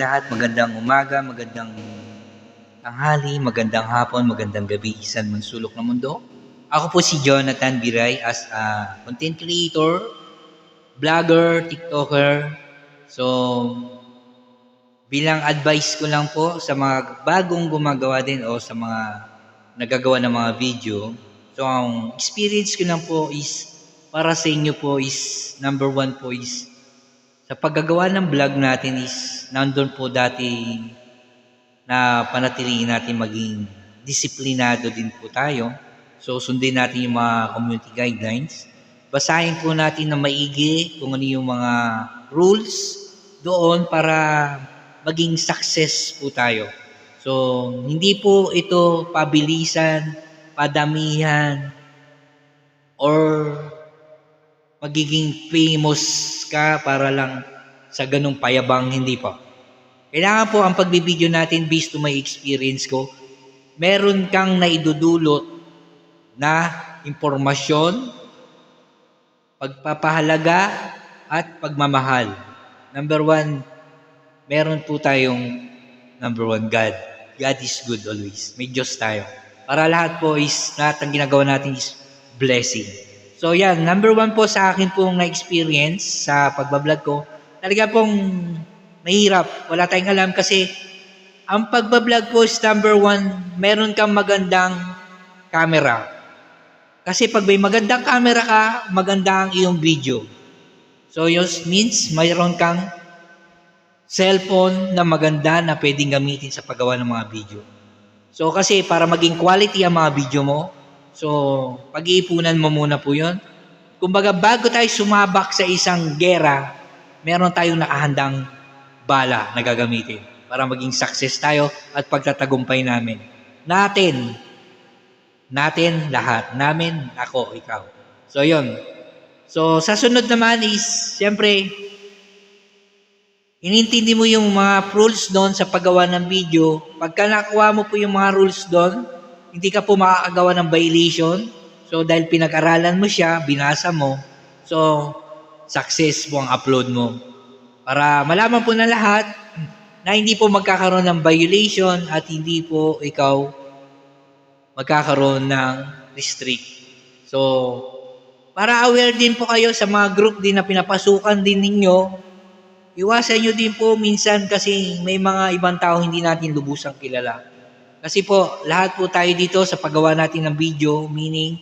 lahat, magandang umaga, magandang tanghali, magandang hapon, magandang gabi, isang man sulok ng mundo. Ako po si Jonathan Biray as a content creator, vlogger, TikToker. So, bilang advice ko lang po sa mga bagong gumagawa din o sa mga nagagawa ng mga video. So, ang experience ko lang po is para sa inyo po is number one po is sa paggagawa ng vlog natin is nandun po dati na panatiliin natin maging disiplinado din po tayo. So sundin natin yung mga community guidelines. Basahin po natin na maigi kung ano yung mga rules doon para maging success po tayo. So hindi po ito pabilisan, padamihan, or magiging famous ka para lang sa ganung payabang, hindi po. Kailangan po ang pagbibideo natin based to my experience ko, meron kang naidudulot na impormasyon, pagpapahalaga, at pagmamahal. Number one, meron po tayong number one, God. God is good always. May Diyos tayo. Para lahat po is, lahat ng ginagawa natin is blessing. So yan, number one po sa akin pong na-experience sa pagbablog ko, talaga pong mahirap. Wala tayong alam kasi ang pagbablog ko is number one, meron kang magandang camera. Kasi pag may magandang camera ka, maganda ang iyong video. So yun means mayroon kang cellphone na maganda na pwedeng gamitin sa paggawa ng mga video. So kasi para maging quality ang mga video mo, so pag-iipunan mo muna po yun. Kumbaga bago tayo sumabak sa isang gera, meron tayong nakahandang bala na gagamitin para maging success tayo at pagtatagumpay namin. Natin, natin lahat. Namin, ako, ikaw. So, yun. So, sa sunod naman is, siyempre, inintindi mo yung mga rules doon sa paggawa ng video. Pagka nakuha mo po yung mga rules doon, hindi ka po makakagawa ng violation. So, dahil pinag-aralan mo siya, binasa mo, so, success mo ang upload mo. Para malaman po na lahat na hindi po magkakaroon ng violation at hindi po ikaw magkakaroon ng restrict. So, para aware din po kayo sa mga group din na pinapasukan din ninyo, iwasan nyo din po minsan kasi may mga ibang tao hindi natin lubusang kilala. Kasi po, lahat po tayo dito sa paggawa natin ng video, meaning,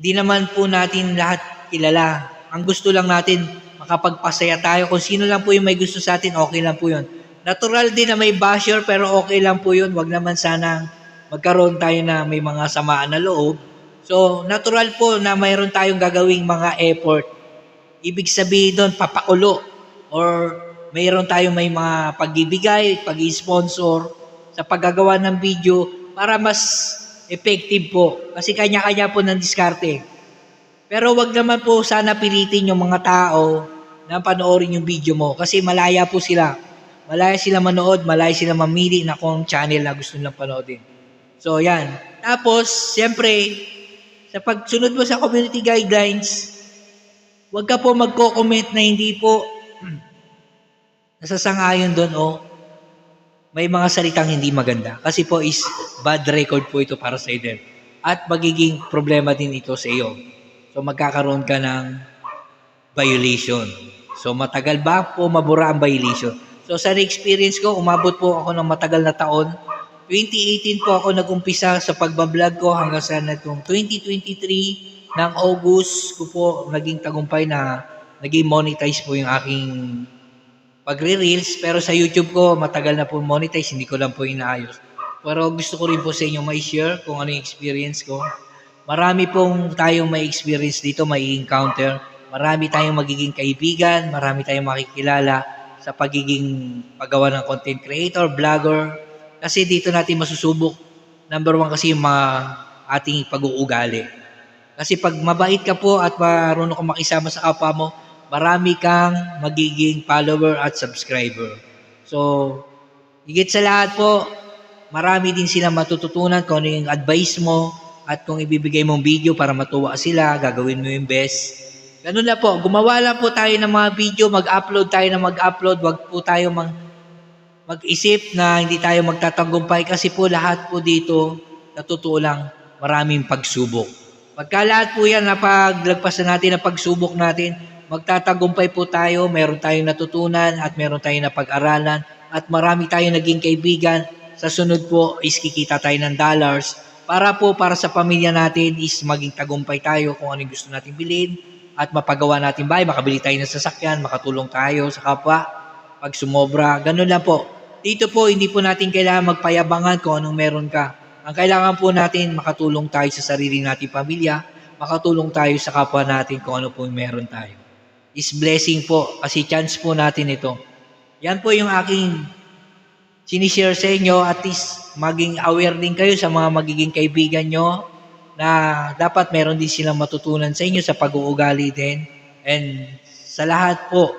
di naman po natin lahat kilala. Ang gusto lang natin, makapagpasaya tayo. Kung sino lang po yung may gusto sa atin, okay lang po yun. Natural din na may basher, pero okay lang po yun. Wag naman sana magkaroon tayo na may mga samaan na loob. So, natural po na mayroon tayong gagawing mga effort. Ibig sabihin doon, papakulo. Or mayroon tayong may mga pag-ibigay, pag-sponsor sa paggagawa ng video para mas effective po. Kasi kanya-kanya po ng diskarte. Pero wag naman po sana pilitin yung mga tao na panoorin yung video mo kasi malaya po sila. Malaya sila manood, malaya sila mamili na kung channel na gusto nilang panoodin. So, yan. Tapos, siyempre, sa pagsunod mo sa community guidelines, huwag ka po magko-comment na hindi po nasasangayon doon o may mga salitang hindi maganda. Kasi po is bad record po ito para sa iyo. At magiging problema din ito sa iyo. So magkakaroon ka ng violation. So matagal ba po mabura ang violation? So sa experience ko, umabot po ako ng matagal na taon. 2018 po ako nag-umpisa sa pagbablog ko hanggang sa natong 2023 ng August ko po naging tagumpay na naging monetize po yung aking pagre-reels. Pero sa YouTube ko, matagal na po monetize, hindi ko lang po inaayos. Pero gusto ko rin po sa inyo may share kung ano yung experience ko. Marami pong tayong may experience dito, may encounter. Marami tayong magiging kaibigan, marami tayong makikilala sa pagiging paggawa ng content creator, vlogger. Kasi dito natin masusubok. Number one kasi yung mga ating pag-uugali. Kasi pag mabait ka po at marunong ka makisama sa kapwa mo, marami kang magiging follower at subscriber. So, higit sa lahat po, marami din sila matututunan kung ano yung advice mo at kung ibibigay mong video para matuwa sila, gagawin mo yung best. Ganun na po, gumawa lang po tayo ng mga video, mag-upload tayo na mag-upload, wag po tayo mang mag-isip na hindi tayo magtatagumpay kasi po lahat po dito, sa totoo lang, maraming pagsubok. Pagka lahat po yan, napaglagpasan natin ang pagsubok natin, magtatagumpay po tayo, meron tayong natutunan at meron tayong napag-aralan at marami tayong naging kaibigan. Sa sunod po is kikita tayo ng dollars para po para sa pamilya natin is maging tagumpay tayo kung ano gusto natin bilhin at mapagawa natin bahay, makabili tayo ng sasakyan, makatulong tayo sa kapwa pag sumobra. Ganun lang po. Dito po, hindi po natin kailangan magpayabangan kung anong meron ka. Ang kailangan po natin, makatulong tayo sa sarili nating pamilya, makatulong tayo sa kapwa natin kung ano po meron tayo. Is blessing po, kasi chance po natin ito. Yan po yung aking sinishare sa inyo at least maging aware din kayo sa mga magiging kaibigan nyo na dapat meron din silang matutunan sa inyo sa pag-uugali din. And sa lahat po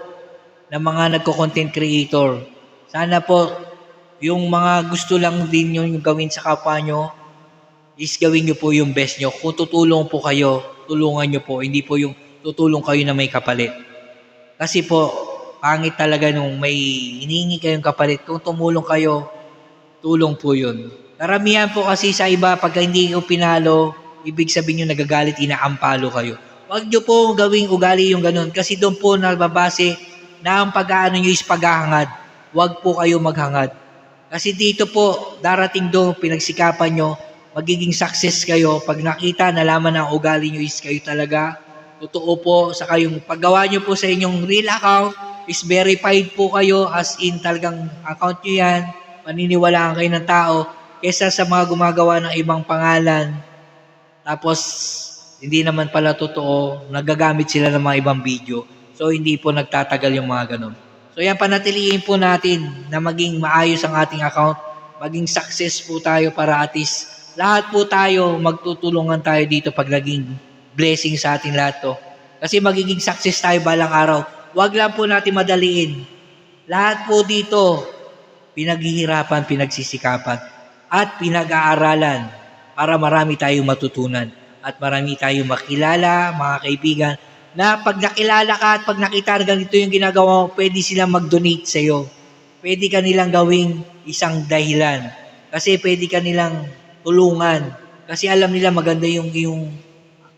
ng mga nagko-content creator, sana po yung mga gusto lang din yung gawin sa kapwa nyo, is gawin nyo po yung best nyo. Kung tutulong po kayo, tulungan nyo po. Hindi po yung tutulong kayo na may kapalit. Kasi po, pangit talaga nung may hinihingi kayong kapalit. Kung tumulong kayo, tulong po yun. Karamihan po kasi sa iba, pag hindi ko pinalo, ibig sabihin nyo nagagalit, inaampalo kayo. Huwag nyo po gawing ugali yung ganun. Kasi doon po nababase na ang pag-aano nyo is paghahangad. Huwag po kayo maghangad. Kasi dito po, darating doon, pinagsikapan nyo, magiging success kayo. Pag nakita, nalaman na ang ugali nyo is kayo talaga. Totoo po, sa kayong paggawa nyo po sa inyong real account, is verified po kayo as in talagang account nyo yan. Paniniwalaan kayo ng tao kesa sa mga gumagawa ng ibang pangalan. Tapos, hindi naman pala totoo, nagagamit sila ng mga ibang video. So, hindi po nagtatagal yung mga ganun. So, yan, panatiliin po natin na maging maayos ang ating account, maging success po tayo para at least lahat po tayo magtutulungan tayo dito pag naging blessing sa ating lahat to. Kasi magiging success tayo balang araw. Huwag lang po natin madaliin. Lahat po dito, pinaghihirapan, pinagsisikapan, at pinag-aaralan para marami tayong matutunan at marami tayong makilala, mga kaibigan, na pag nakilala ka at pag nakita na ganito yung ginagawa mo, pwede silang mag-donate sa iyo. Pwede ka nilang gawing isang dahilan. Kasi pwede ka nilang tulungan. Kasi alam nila maganda yung, yung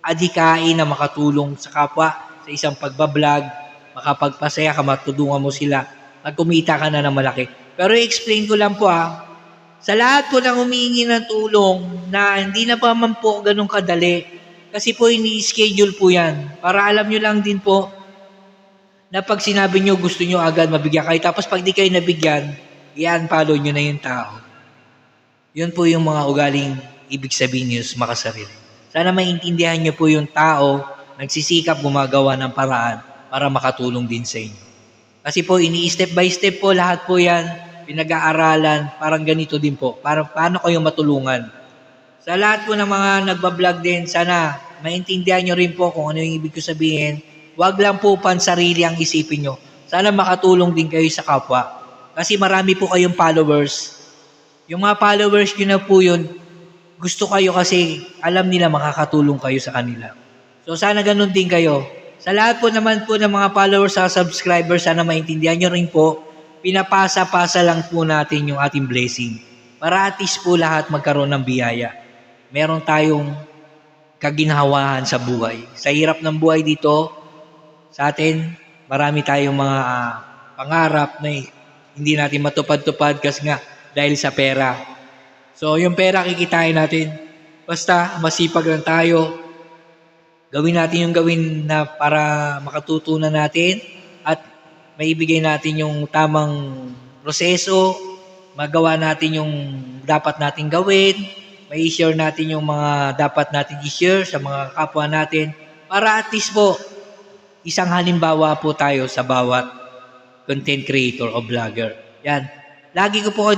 adikain na makatulong sa kapwa sa isang pagbablog, makapagpasaya ka, matulungan mo sila, at kumita ka na ng malaki. Pero i-explain ko lang po ha, sa lahat po ng humihingi ng tulong na hindi na pa man po ganun kadali, kasi po ini-schedule po yan. Para alam nyo lang din po na pag sinabi nyo gusto nyo agad mabigyan kayo, tapos pag di kayo nabigyan, i-unfollow nyo na yung tao. Yun po yung mga ugaling ibig sabihin nyo sa makasarili. Sana maintindihan nyo po yung tao nagsisikap gumagawa ng paraan para makatulong din sa inyo. Kasi po, ini-step by step po lahat po yan, pinag-aaralan, parang ganito din po. Para paano kayo matulungan. Sa lahat po ng mga nagbablog din, sana maintindihan nyo rin po kung ano yung ibig ko sabihin. Huwag lang po pansarili ang isipin nyo. Sana makatulong din kayo sa kapwa. Kasi marami po kayong followers. Yung mga followers nyo na po yun, gusto kayo kasi alam nila makakatulong kayo sa kanila. So sana ganun din kayo. Sa lahat po naman po ng mga followers sa subscribers, sana maintindihan nyo rin po, pinapasa-pasa lang po natin yung ating blessing. Para at least po lahat magkaroon ng biyaya. Meron tayong kaginhawahan sa buhay. Sa hirap ng buhay dito, sa atin, marami tayong mga ah, pangarap na hindi natin matupad-tupad kasi nga dahil sa pera. So, yung pera kikitain natin. Basta masipag lang tayo. Gawin natin yung gawin na para makatutunan natin at maibigay natin yung tamang proseso, magawa natin yung dapat natin gawin, may share natin yung mga dapat natin i-share sa mga kapwa natin para at least po isang halimbawa po tayo sa bawat content creator o vlogger. Yan. Lagi ko po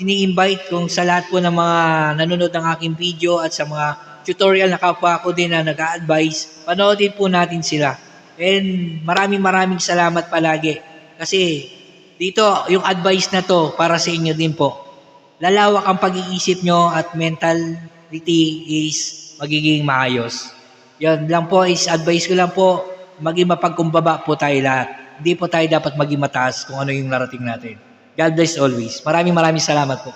sini-invite kung sa lahat po ng mga nanonood ng aking video at sa mga tutorial na kapwa ko din na nag-a-advise, panoodin po natin sila. And maraming maraming salamat palagi. Kasi dito, yung advice na to para sa inyo din po. Lalawak ang pag-iisip nyo at mentality is magiging maayos. Yan lang po is advice ko lang po, maging mapagkumbaba po tayo lahat. Hindi po tayo dapat maging mataas kung ano yung narating natin. God bless always. Maraming maraming salamat po.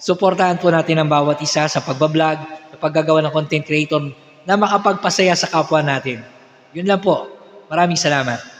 Suportahan po natin ang bawat isa sa pagbablog, sa paggagawa ng content creator na makapagpasaya sa kapwa natin. Yun lang po. Maraming salamat.